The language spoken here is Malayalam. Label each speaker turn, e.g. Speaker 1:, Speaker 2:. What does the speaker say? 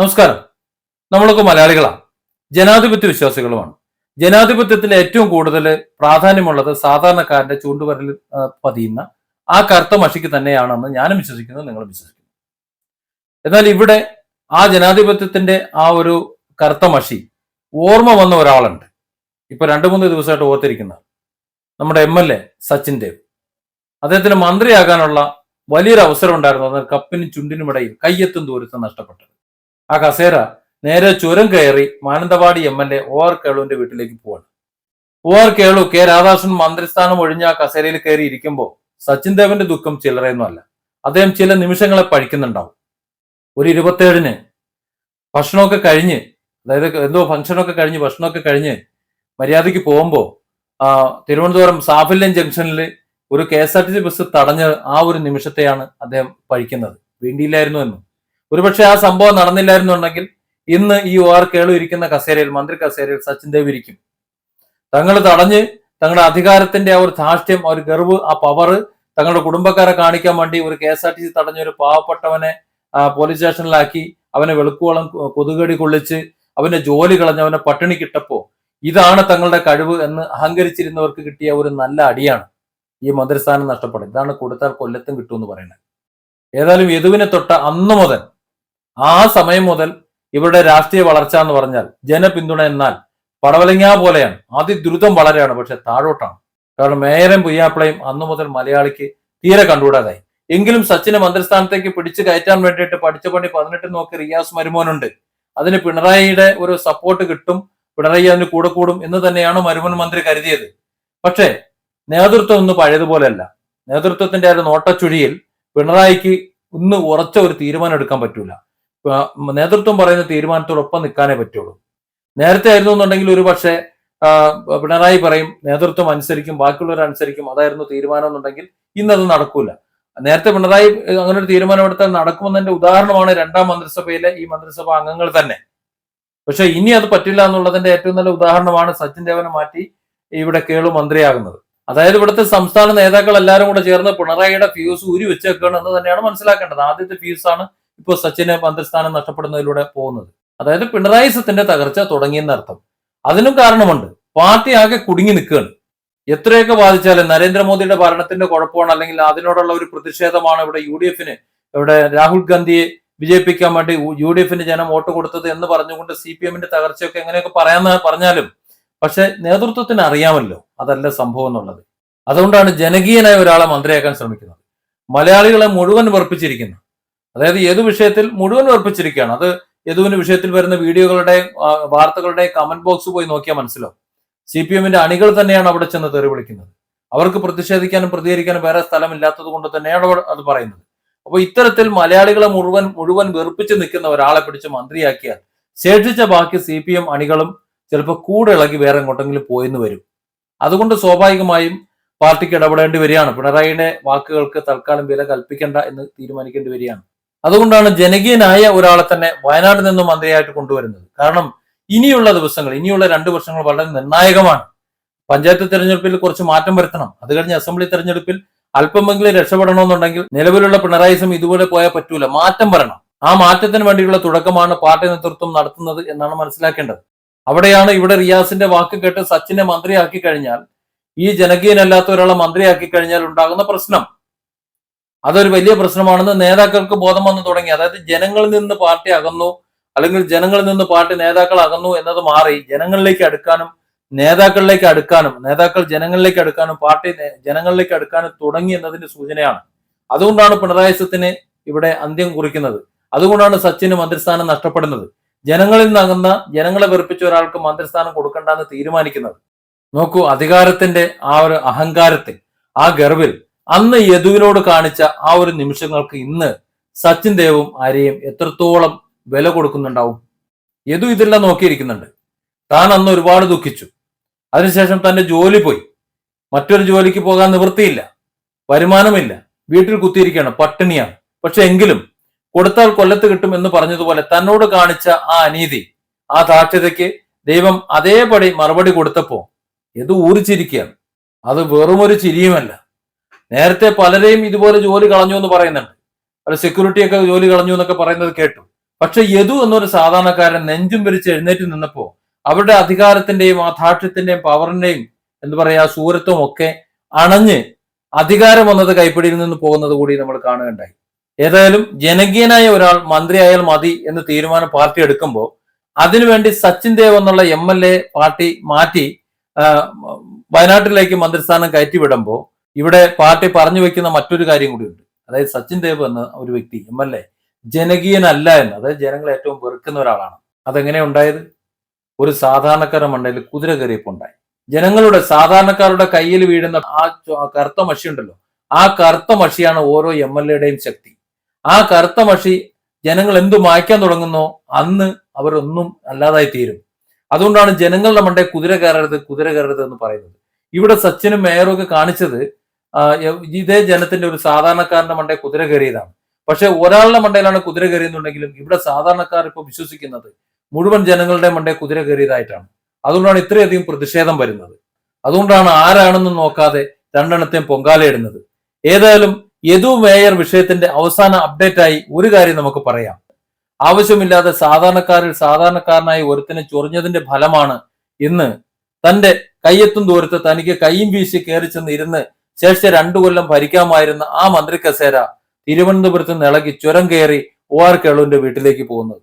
Speaker 1: നമസ്കാരം. നമ്മളൊക്കെ മലയാളികളാണ് ജനാധിപത്യ വിശ്വാസികളുമാണ്. ജനാധിപത്യത്തിൽ ഏറ്റവും കൂടുതൽ പ്രാധാന്യമുള്ളത് സാധാരണക്കാരന്റെ ചൂണ്ടുവരലിൽ പതിയുന്ന ആ കറുത്ത മഷിക്ക് തന്നെയാണെന്ന് ഞാനും വിശ്വസിക്കുന്നു നിങ്ങൾ വിശ്വസിക്കുന്നു. എന്നാൽ ഇവിടെ ആ ജനാധിപത്യത്തിന്റെ ആ ഒരു കറുത്ത മഷി ഓർമ്മ വന്ന ഒരാളുണ്ട്. ഇപ്പൊ രണ്ടു മൂന്ന് ദിവസമായിട്ട് ഓർത്തിരിക്കുന്ന നമ്മുടെ M L A Sachin Dev. അദ്ദേഹത്തിന് മന്ത്രിയാകാനുള്ള വലിയൊരു അവസരം ഉണ്ടായിരുന്നു. അത് കപ്പിനും ചുണ്ടിനുമിടയിൽ കയ്യെത്തും ദൂരത്ത് നഷ്ടപ്പെട്ടത്. ആ കസേര നേരെ ചുരം കയറി Mananthavady M L A O R കേളുവിന്റെ വീട്ടിലേക്ക് പോവാണ്. O R Kelu K Radhakrishnan മന്ത്രിസ്ഥാനം ഒഴിഞ്ഞ ആ കസേരയിൽ കയറി ഇരിക്കുമ്പോൾ സച്ചിൻ ദേവന്റെ ദുഃഖം ചില്ലറയൊന്നുമല്ല അദ്ദേഹം ചില നിമിഷങ്ങളെ പഴിക്കുന്നുണ്ടാവും ഒരു ഇരുപത്തേഴിന് ഭക്ഷണമൊക്കെ കഴിഞ്ഞ് അതായത് എന്തോ ഫംഗ്ഷനൊക്കെ കഴിഞ്ഞ് ഭക്ഷണമൊക്കെ കഴിഞ്ഞ് മര്യാദയ്ക്ക് പോകുമ്പോൾ തിരുവനന്തപുരം സാഫല്യം ജംഗ്ഷനിൽ ഒരു K S R T C bus തടഞ്ഞ ആ ഒരു നിമിഷത്തെയാണ് അദ്ദേഹം പഴിക്കുന്നത് വേണ്ടിയില്ലായിരുന്നു എന്നും. ഒരുപക്ഷെ ആ സംഭവം നടന്നില്ലായിരുന്നുണ്ടെങ്കിൽ ഇന്ന് ഈ ഒ ആർ ഇരിക്കുന്ന കസേരയിൽ മന്ത്രി കസേരയിൽ സച്ചിൻ ദേവ് ഇരിക്കും. തങ്ങൾ തടഞ്ഞ് തങ്ങളുടെ അധികാരത്തിന്റെ ആ ഒരു ധാർഷ്ട്യം ആ ഒരു ഗർവ് ആ പവർ തങ്ങളുടെ കുടുംബക്കാരെ കാണിക്കാൻ വേണ്ടി ഒരു K S R T C തടഞ്ഞ ഒരു പാവപ്പെട്ടവനെ പോലീസ് സ്റ്റേഷനിലാക്കി അവനെ വെളുക്കുവളം കൊതുകടി കൊള്ളിച്ച് അവന്റെ ജോലി കളഞ്ഞ് അവനെ പട്ടിണി കിട്ടപ്പോ ഇതാണ് തങ്ങളുടെ കഴിവ് എന്ന് അഹങ്കരിച്ചിരുന്നവർക്ക് കിട്ടിയ ഒരു നല്ല അടിയാണ്. ഈ മന്ത്രിസ്ഥാനം നഷ്ടപ്പെടുന്നത് ഇതാണ് കൊടുത്താൽ കൊല്ലത്തും കിട്ടുമെന്ന് പറയുന്നത്. ഏതായാലും യദുവിനെ തൊട്ട അന്ന് മുതൽ ആ സമയം മുതൽ ഇവരുടെ രാഷ്ട്രീയ വളർച്ച എന്ന് പറഞ്ഞാൽ ജനപിന്തുണ എന്നാൽ പടവലങ്ങ പോലെയാണ്. അതിദ്രുതം വളരെയാണ് പക്ഷെ താഴോട്ടാണ്. കാരണം മേയറും പുയ്യാപ്പിളയും അന്നു മുതൽ മലയാളിക്ക് തീരെ കണ്ടുകൂടാതായി. എങ്കിലും സച്ചിനെ മന്ത്രിസ്ഥാനത്തേക്ക് പിടിച്ചു കയറ്റാൻ വേണ്ടിയിട്ട് പഠിച്ച പണി പതിനെട്ട് നോക്കി റിയാസ് മരുമോനുണ്ട്. അതിന് പിണറായിയുടെ ഒരു സപ്പോർട്ട് കിട്ടും പിണറായി അതിന് കൂടെ കൂടും എന്ന് തന്നെയാണ് മരുമൻ മന്ത്രി കരുതിയത്. പക്ഷേ നേതൃത്വം ഒന്ന് പഴയതുപോലെയല്ല. നേതൃത്വത്തിന്റെ ആ ഒരു നോട്ടച്ചുഴിയിൽ പിണറായിക്ക് ഇന്ന് ഉറച്ച ഒരു തീരുമാനം എടുക്കാൻ പറ്റൂല. നേതൃത്വം പറയുന്ന തീരുമാനത്തോടൊപ്പം നിൽക്കാനേ പറ്റുള്ളൂ. നേരത്തെ ആയിരുന്നു എന്നുണ്ടെങ്കിൽ ഒരു പക്ഷേ പിണറായി പറയും നേതൃത്വം അനുസരിക്കും ബാക്കിയുള്ളവർ അനുസരിക്കും അതായിരുന്നു തീരുമാനം എന്നുണ്ടെങ്കിൽ ഇന്നത് നടക്കൂല. നേരത്തെ പിണറായി അങ്ങനെ ഒരു തീരുമാനമെടുത്താൽ നടക്കുമെന്നതിന്റെ ഉദാഹരണമാണ് രണ്ടാം മന്ത്രിസഭയിലെ ഈ മന്ത്രിസഭാ അംഗങ്ങൾ തന്നെ. പക്ഷെ ഇനി അത് പറ്റില്ല എന്നുള്ളതിന്റെ ഏറ്റവും നല്ല ഉദാഹരണമാണ് സച്ചിൻ ദേവനെ മാറ്റി ഇവിടെ കേളു മന്ത്രിയാകുന്നത്. അതായത് ഇവിടുത്തെ സംസ്ഥാന നേതാക്കൾ എല്ലാവരും കൂടെ ചേർന്ന് പിണറായിയുടെ ഫ്യൂസ് ഊരി വെച്ചേക്കാണ് എന്ന് തന്നെയാണ് മനസ്സിലാക്കേണ്ടത്. ആദ്യത്തെ ഫ്യൂസാണ് ഇപ്പോൾ സച്ചിന് മന്ത്രിസ്ഥാനം നഷ്ടപ്പെടുന്നതിലൂടെ പോകുന്നത്. അതായത് പിണറായി സത്തിന്റെ തകർച്ച തുടങ്ങിയെന്നർത്ഥം അതിനും കാരണമുണ്ട്. പാർട്ടി ആകെ കുടുങ്ങി നിൽക്കുകയാണ്. എത്രയൊക്കെ ബാധിച്ചാലും നരേന്ദ്രമോദിയുടെ ഭരണത്തിന്റെ കുഴപ്പമാണ് അല്ലെങ്കിൽ അതിനോടുള്ള ഒരു പ്രതിഷേധമാണ് ഇവിടെ യു ഡി എഫിന്. ഇവിടെ രാഹുൽ ഗാന്ധിയെ വിജയിപ്പിക്കാൻ വേണ്ടി യു ഡി എഫിന് ജനം വോട്ട് കൊടുത്തത് എന്ന് പറഞ്ഞുകൊണ്ട് സി പി എമ്മിന്റെ തകർച്ചയൊക്കെ എങ്ങനെയൊക്കെ പറയാന്ന് പറഞ്ഞാലും പക്ഷെ നേതൃത്വത്തിന് അറിയാമല്ലോ. അതല്ല സംഭവം എന്നുള്ളത്. അതുകൊണ്ടാണ് ജനകീയനായ ഒരാളെ മന്ത്രിയാക്കാൻ ശ്രമിക്കുന്നത്. മലയാളികളെ മുഴുവൻ വെറുപ്പിച്ചിരിക്കുന്നു അതായത് ഏതു വിഷയത്തിൽ മുഴുവൻ ഉറപ്പിച്ചിരിക്കുകയാണ്. അത് യദുവിന്റെ വിഷയത്തിൽ വരുന്ന വീഡിയോകളുടെ വാർത്തകളുടെ കമന്റ് ബോക്സ് പോയി നോക്കിയാൽ മനസ്സിലാവും. സി പി എമ്മിന്റെ അണികൾ തന്നെയാണ് അവിടെ ചെന്ന് തെറി വിളിക്കുന്നത്. അവർക്ക് പ്രതിഷേധിക്കാനും പ്രതികരിക്കാനും വേറെ സ്ഥലമില്ലാത്തത് കൊണ്ട് തന്നെയാണ് അത് പറയുന്നത്. അപ്പൊ ഇത്തരത്തിൽ മലയാളികളെ മുഴുവൻ മുഴുവൻ വെറുപ്പിച്ച് നിൽക്കുന്ന ഒരാളെ പിടിച്ച് മന്ത്രിയാക്കിയാൽ ശേഷിച്ച ബാക്കി സി പി എം അണികളും ചിലപ്പോൾ കൂടെ ഇളകി വേറെ എങ്ങോട്ടെങ്കിലും പോയെന്ന് വരും. അതുകൊണ്ട് സ്വാഭാവികമായും പാർട്ടിക്ക് ഇടപെടേണ്ടി വരികയാണ്. പിണറായിയുടെ വാക്കുകൾക്ക് തൽക്കാലം വില കൽപ്പിക്കേണ്ട എന്ന് തീരുമാനിക്കേണ്ടി വരികയാണ്. അതുകൊണ്ടാണ് ജനകീയനായ ഒരാളെ തന്നെ വയനാട്ടിൽ നിന്നും മന്ത്രിയായിട്ട് കൊണ്ടുവരുന്നത്. കാരണം ഇനിയുള്ള ദിവസങ്ങൾ ഇനിയുള്ള രണ്ട് വർഷങ്ങൾ വളരെ നിർണായകമാണ്. പഞ്ചായത്ത് തെരഞ്ഞെടുപ്പിൽ കുറച്ച് മാറ്റം വരുത്തണം. അത് കഴിഞ്ഞ് അസംബ്ലി തെരഞ്ഞെടുപ്പിൽ അല്പമെങ്കിലും രക്ഷപ്പെടണമെന്നുണ്ടെങ്കിൽ നിലവിലുള്ള പിണറായിസം ഇതുപോലെ പോയാൽ പറ്റൂല. മാറ്റം വരണം. ആ മാറ്റത്തിന് വേണ്ടിയുള്ള തുടക്കമാണ് പാർട്ടി നേതൃത്വം നടത്തുന്നത് എന്നാണ് മനസ്സിലാക്കേണ്ടത്. അവിടെയാണ് ഇവിടെ റിയാസിന്റെ വാക്ക് കേട്ട് സച്ചിനെ മന്ത്രിയാക്കി കഴിഞ്ഞാൽ ഈ ജനകീയനല്ലാത്ത ഒരാളെ മന്ത്രിയാക്കി കഴിഞ്ഞാൽ ഉണ്ടാകുന്ന പ്രശ്നം. അതൊരു വലിയ പ്രശ്നമാണെന്ന് നേതാക്കൾക്ക് ബോധം വന്നു തുടങ്ങി. അതായത് ജനങ്ങളിൽ നിന്ന് പാർട്ടി അകന്നു അല്ലെങ്കിൽ ജനങ്ങളിൽ നിന്ന് പാർട്ടി നേതാക്കൾ അകന്നു എന്നത് മാറി ജനങ്ങളിലേക്ക് അടുക്കാനും നേതാക്കളിലേക്ക് അടുക്കാനും നേതാക്കൾ ജനങ്ങളിലേക്ക് അടുക്കാനും പാർട്ടി ജനങ്ങളിലേക്ക് അടുക്കാനും തുടങ്ങി എന്നതിന്റെ സൂചനയാണ്. അതുകൊണ്ടാണ് പിണറായിസത്തിന് ഇവിടെ അന്ത്യം കുറിക്കുന്നത്. അതുകൊണ്ടാണ് സച്ചിന് മന്ത്രിസ്ഥാനം നഷ്ടപ്പെടുന്നത്. ജനങ്ങളിൽ നിന്ന് അകന്ന ജനങ്ങളെ വെറുപ്പിച്ച ഒരാൾക്ക് മന്ത്രിസ്ഥാനം കൊടുക്കണ്ടെന്ന് തീരുമാനിക്കുന്നത്. നോക്കൂ അധികാരത്തിന്റെ ആ ഒരു അഹങ്കാരത്തിൽ ആ ഗർവിൽ അന്ന് യദുവിനോട് കാണിച്ച ആ ഒരു നിമിഷങ്ങൾക്ക് ഇന്ന് സച്ചിൻ ദേവും ആരെയും എത്രത്തോളം വില കൊടുക്കുന്നുണ്ടാവും? യദു ഇതെല്ലാം നോക്കിയിരിക്കുന്നുണ്ട്. താൻ അന്ന് ഒരുപാട് ദുഃഖിച്ചു. അതിനുശേഷം തന്റെ ജോലി പോയി. മറ്റൊരു ജോലിക്ക് പോകാൻ നിവൃത്തിയില്ല. വരുമാനമില്ല. വീട്ടിൽ കുത്തിയിരിക്കുകയാണ്. പട്ടിണിയാണ്. പക്ഷെ എങ്കിലും കൊടുത്താൽ കൊല്ലത്ത് കിട്ടും എന്ന് പറഞ്ഞതുപോലെ തന്നോട് കാണിച്ച ആ അനീതി ആ ദാക്ഷ്യതയ്ക്ക് ദൈവം അതേപടി മറുപടി കൊടുത്തപ്പോ ഇത് ഊറിച്ചിരിക്കുകയാണ് അത് വെറുമൊരു ചിരിയുമല്ല. നേരത്തെ പലരെയും ഇതുപോലെ ജോലി കളഞ്ഞു എന്ന് പറയുന്നുണ്ട്. പല സെക്യൂരിറ്റി ഒക്കെ ജോലി കളഞ്ഞു എന്നൊക്കെ പറയുന്നത് കേട്ടു. പക്ഷെ യദു എന്നൊരു സാധാരണക്കാരൻ നെഞ്ചും വിരിച്ച് എഴുന്നേറ്റ് നിന്നപ്പോ അവരുടെ അധികാരത്തിന്റെയും ആ ധാർഷ്ട്യത്തിന്റെയും പവറിന്റെയും എന്ന് പറയാ സൂരത്വം ഒക്കെ അണഞ്ഞ് അധികാരം വന്നത് കൈപ്പിടിയിൽ നിന്ന് പോകുന്നത് കൂടി നമ്മൾ കാണുകയുണ്ടായി. ഏതായാലും ജനകീയനായ ഒരാൾ മന്ത്രിയായാൽ മതി എന്ന് തീരുമാനം പാർട്ടി എടുക്കുമ്പോൾ അതിനുവേണ്ടി സച്ചിൻ ദേവ് എന്നുള്ള എം എൽ എ പാർട്ടി മാറ്റി വയനാട്ടിലേക്ക് മന്ത്രിസ്ഥാനം കയറ്റിവിടുമ്പോൾ ഇവിടെ പാർട്ടി പറഞ്ഞു വെക്കുന്ന മറ്റൊരു കാര്യം കൂടിയുണ്ട്. അതായത് സച്ചിൻ ദേവ് എന്ന ഒരു വ്യക്തി എം എൽ എ ജനകീയനല്ല എന്ന് അതായത് ജനങ്ങൾ ഏറ്റവും വെറുക്കുന്ന ഒരാളാണ്. അതെങ്ങനെ ഉണ്ടായത്? ഒരു സാധാരണക്കാരുടെ മണ്ടയിൽ കുതിര കയറിയപ്പുണ്ടായി ജനങ്ങളുടെ സാധാരണക്കാരുടെ കയ്യിൽ വീഴുന്ന ആ കറുത്ത മഷി ഉണ്ടല്ലോ ആ കറുത്ത മഷിയാണ് ഓരോ എം എൽ എയുടെയും ശക്തി. ആ കറുത്ത മഷി ജനങ്ങൾ എന്തു മായ്ക്കാൻ തുടങ്ങുന്നോ? അന്ന് അവരൊന്നും അല്ലാതായി തീരും. അതുകൊണ്ടാണ് ജനങ്ങളുടെ മണ്ടേ കുതിര കയറരുത് കുതിര കയറരുത് എന്ന് പറയുന്നത്. ഇവിടെ സച്ചിനും മേയറും ഒക്കെ കാണിച്ചത് ഇതേ ജനത്തിന്റെ ഒരു സാധാരണക്കാരന്റെ മണ്ടേ കുതിര കയറിയതാണ്. പക്ഷെ ഒരാളുടെ മണ്ടയിലാണ് കുതിര കയറിയെന്നുണ്ടെങ്കിലും ഇവിടെ സാധാരണക്കാർ ഇപ്പൊ വിശ്വസിക്കുന്നത് മുഴുവൻ ജനങ്ങളുടെ മണ്ടേ കുതിര കയറിയതായിട്ടാണ്. അതുകൊണ്ടാണ് ഇത്രയധികം പ്രതിഷേധം വരുന്നത്. അതുകൊണ്ടാണ് ആരാണെന്ന് നോക്കാതെ രണ്ടെണ്ണത്തെയും പൊങ്കാലയിടുന്നത് ഏതായാലും യദു മേയർ വിഷയത്തിന്റെ അവസാന അപ്ഡേറ്റ് ആയി ഒരു കാര്യം നമുക്ക് പറയാം. ആവശ്യമില്ലാതെ സാധാരണക്കാരിൽ സാധാരണക്കാരനായി ഒരുത്തിനെ ചൊറിഞ്ഞതിന്റെ ഫലമാണ് ഇന്ന് തന്റെ കയ്യെത്തും ദൂരത്ത് തനിക്ക് കൈയും വീശി കയറി ചെന്ന് ഇരുന്ന് ശേഷിച്ച രണ്ടു കൊല്ലം ഭരിക്കാമായിരുന്ന ആ മന്ത്രി കസേര തിരുവനന്തപുരത്ത് നിന്ന് ഇളകി ചുരം കയറി ഒ ആർ കേളുവിന്റെ വീട്ടിലേക്ക് പോകുന്നത്.